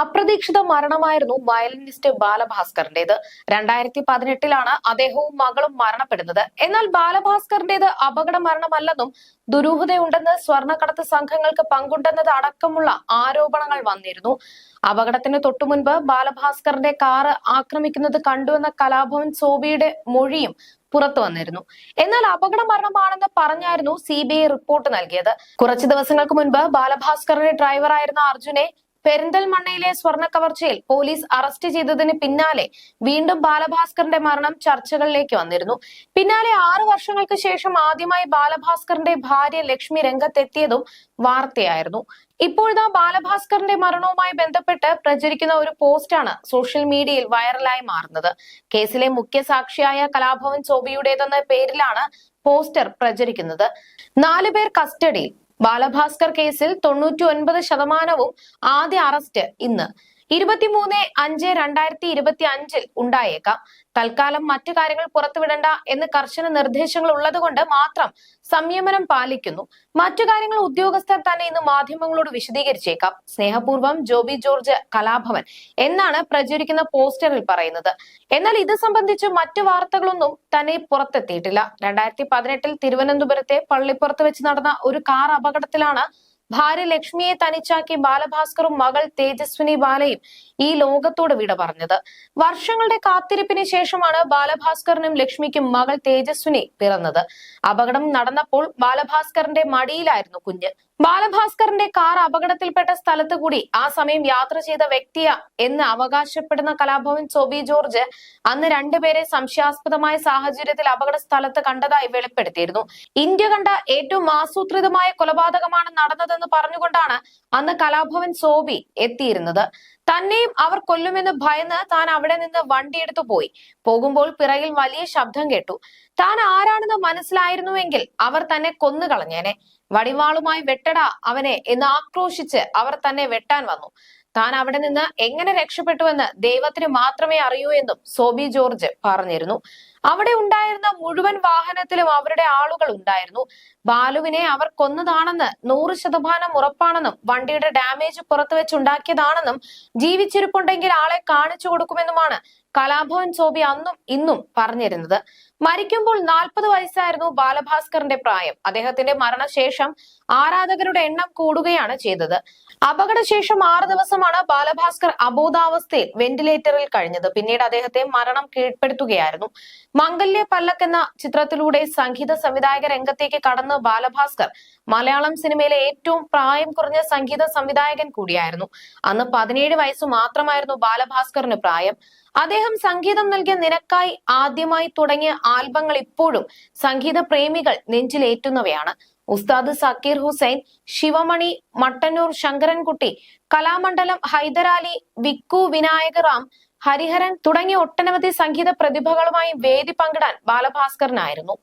അപ്രതീക്ഷിത മരണമായിരുന്നു വയലിനിസ്റ്റ് ബാലഭാസ്കറിന്റേത്. രണ്ടായിരത്തി പതിനെട്ടിലാണ് അദ്ദേഹവും മകളും മരണപ്പെടുന്നത്. എന്നാൽ ബാലഭാസ്കറിന്റേത് അപകട മരണമല്ലെന്നും ദുരൂഹതയുണ്ടെന്ന് സ്വർണക്കടത്ത് സംഘങ്ങൾക്ക് പങ്കുണ്ടെന്നത് അടക്കമുള്ള ആരോപണങ്ങൾ വന്നിരുന്നു. അപകടത്തിന് തൊട്ടുമുൻപ് ബാലഭാസ്കറിന്റെ കാറ് ആക്രമിക്കുന്നത് കണ്ടുവെന്ന കലാഭവൻ സോബിയുടെ മൊഴിയും പുറത്തു വന്നിരുന്നു. എന്നാൽ അപകട മരണമാണെന്ന് പറഞ്ഞായിരുന്നു സി ബി ഐ റിപ്പോർട്ട് നൽകിയത്. കുറച്ചു ദിവസങ്ങൾക്ക് മുൻപ് ബാലഭാസ്കറിന്റെ ഡ്രൈവറായിരുന്ന അർജുനെ പെരിന്തൽമണ്ണയിലെ സ്വർണ കവർച്ചയിൽ പോലീസ് അറസ്റ്റ് ചെയ്തതിന് പിന്നാലെ വീണ്ടും ബാലഭാസ്കറിന്റെ മരണം ചർച്ചകളിലേക്ക് വന്നിരുന്നു. പിന്നാലെ ആറു വർഷങ്ങൾക്ക് ശേഷം ആദ്യമായി ബാലഭാസ്കറിന്റെ ഭാര്യ ലക്ഷ്മി രംഗത്തെത്തിയതും വാർത്തയായിരുന്നു. ഇപ്പോഴത്തെ ബാലഭാസ്കറിന്റെ മരണവുമായി ബന്ധപ്പെട്ട് പ്രചരിക്കുന്ന ഒരു പോസ്റ്റാണ് സോഷ്യൽ മീഡിയയിൽ വൈറലായി മാറുന്നത്. കേസിലെ മുഖ്യ സാക്ഷിയായ കലാഭവൻ സോബിയുടേതെന്ന പേരിലാണ് പോസ്റ്റർ പ്രചരിക്കുന്നത്. നാലുപേർ കസ്റ്റഡിയിൽ. ബാലഭാസ്കർ കേസിൽ തൊണ്ണൂറ്റി ഒൻപത് ശതമാനവും ആദ്യ അറസ്റ്റ് ഇന്ന്. ഇരുപത്തിമൂന്ന് അഞ്ച് രണ്ടായിരത്തി ഇരുപത്തി അഞ്ചിൽ ഉണ്ടായേക്കാം. തൽക്കാലം മറ്റു കാര്യങ്ങൾ പുറത്തുവിടണ്ട എന്ന് കർശന നിർദ്ദേശങ്ങൾ ഉള്ളതുകൊണ്ട് മാത്രം സംയമനം പാലിക്കുന്നു. മറ്റു കാര്യങ്ങൾ ഉദ്യോഗസ്ഥർ തന്നെ ഇന്ന് മാധ്യമങ്ങളോട് വിശദീകരിച്ചേക്കാം. സ്നേഹപൂർവം ജോബി ജോർജ് കലാഭവൻ എന്നാണ് പ്രചരിക്കുന്ന പോസ്റ്ററിൽ പറയുന്നത്. എന്നാൽ ഇത് സംബന്ധിച്ച് മറ്റു വാർത്തകളൊന്നും തന്നെ പുറത്തെത്തിയിട്ടില്ല. രണ്ടായിരത്തി പതിനെട്ടിൽ തിരുവനന്തപുരത്തെ പള്ളിപ്പുറത്ത് വെച്ച് നടന്ന ഒരു കാർ അപകടത്തിലാണ് ഭാര്യ ലക്ഷ്മിയെ തനിച്ചാക്കി ബാലഭാസ്കറും മകൾ തേജസ്വിനി ബാലയും ഈ ലോകത്തോട് വിട പറഞ്ഞത്. വർഷങ്ങളുടെ കാത്തിരിപ്പിന് ശേഷമാണ് ബാലഭാസ്കറിനും ലക്ഷ്മിക്കും മകൾ തേജസ്വിനി പിറന്നത്. അപകടം നടന്നപ്പോൾ ബാലഭാസ്കറിന്റെ മടിയിലായിരുന്നു കുഞ്ഞ്. ബാലഭാസ്കറിന്റെ കാർ അപകടത്തിൽപ്പെട്ട സ്ഥലത്ത് കൂടി ആ സമയം യാത്ര ചെയ്ത വ്യക്തിയ എന്ന് അവകാശപ്പെടുന്ന കലാഭവൻ സോബി ജോർജ് അന്ന് രണ്ടുപേരെ സംശയാസ്പദമായ സാഹചര്യത്തിൽ അപകട സ്ഥലത്ത് കണ്ടതായി വെളിപ്പെടുത്തിയിരുന്നു. ഇന്ത്യ കണ്ട ഏറ്റവും ആസൂത്രിതമായ കൊലപാതകമാണ് നടന്നതെന്ന് പറഞ്ഞുകൊണ്ടാണ് അന്ന് കലാഭവൻ സോബി എത്തിയിരുന്നത്. തന്നെയും അവർ കൊല്ലുമെന്ന് ഭയന്ന് താൻ അവിടെ നിന്ന് വണ്ടിയെടുത്തു പോയി. പോകുമ്പോൾ പിറകിൽ വലിയ ശബ്ദം കേട്ടു. താൻ ആരാണെന്ന് മനസ്സിലായിരുന്നുവെങ്കിൽ അവർ തന്നെ കൊന്നുകളഞ്ഞേനെ വടിവാളുമായി വെട്ടടാ അവനെ എന്ന് ആക്രോശിച്ച് അവർ തന്നെ വെട്ടാൻ വന്നു. താൻ അവിടെ നിന്ന് എങ്ങനെ രക്ഷപ്പെട്ടുവെന്ന് ദൈവത്തിന് മാത്രമേ അറിയൂ എന്നും സോബി ജോർജ് പറഞ്ഞിരുന്നു. അവിടെ ഉണ്ടായിരുന്ന മുഴുവൻ വാഹനത്തിലും അവരുടെ ആളുകൾ ഉണ്ടായിരുന്നു. ബാലുവിനെ അവർ കൊന്നതാണെന്ന് നൂറ് ശതമാനം ഉറപ്പാണെന്നും വണ്ടിയുടെ ഡാമേജ് പുറത്തു വെച്ചുണ്ടാക്കിയതാണെന്നും ജീവിച്ചിരിപ്പുണ്ടെങ്കിൽ ആളെ കാണിച്ചു കൊടുക്കുമെന്നുമാണ് കലാഭവൻ സോബി അന്നും ഇന്നും പറഞ്ഞിരുന്നത്. മരിക്കുമ്പോൾ നാൽപ്പത് വയസ്സായിരുന്നു ബാലഭാസ്കറിന്റെ പ്രായം. അദ്ദേഹത്തിന്റെ മരണശേഷം ആരാധകരുടെ എണ്ണം കൂടുകയാണ് ചെയ്തത്. അപകടശേഷം ആറ് ദിവസമാണ് ബാലഭാസ്കർ അബോധാവസ്ഥയിൽ വെന്റിലേറ്ററിൽ കഴിഞ്ഞത്. പിന്നീട് അദ്ദേഹത്തെ മരണം കീഴ്പ്പെടുത്തുകയായിരുന്നു. മംഗല്യ പല്ലക്ക് എന്ന ചിത്രത്തിലൂടെ സംഗീത സംവിധായക രംഗത്തേക്ക് കടന്ന് ബാലഭാസ്കർ മലയാളം സിനിമയിലെ ഏറ്റവും പ്രായം കുറഞ്ഞ സംഗീത സംവിധായകൻ കൂടിയായിരുന്നു. അന്ന് പതിനേഴ് വയസ്സ് മാത്രമായിരുന്നു ബാലഭാസ്കറിന് പ്രായം. അദ്ദേഹം സംഗീതം നൽകിയ നിനക്കായി ആദ്യമായി തുടങ്ങിയ ആൽബങ്ങൾ ഇപ്പോഴും സംഗീത പ്രേമികൾ നെഞ്ചിലേറ്റുന്നവയാണ്. ഉസ്താദ് സക്കീർ ഹുസൈൻ ശിവമണി മട്ടന്നൂർ ശങ്കരൻകുട്ടി കലാമണ്ഡലം ഹൈദരാലി വിക്കു വിനായകറാം ഹരിഹരൻ തുടങ്ങിയ ഒട്ടനവധി സംഗീത പ്രതിഭകളുമായി വേദി പങ്കിടാൻ ബാലഭാസ്കറിനായിരുന്നു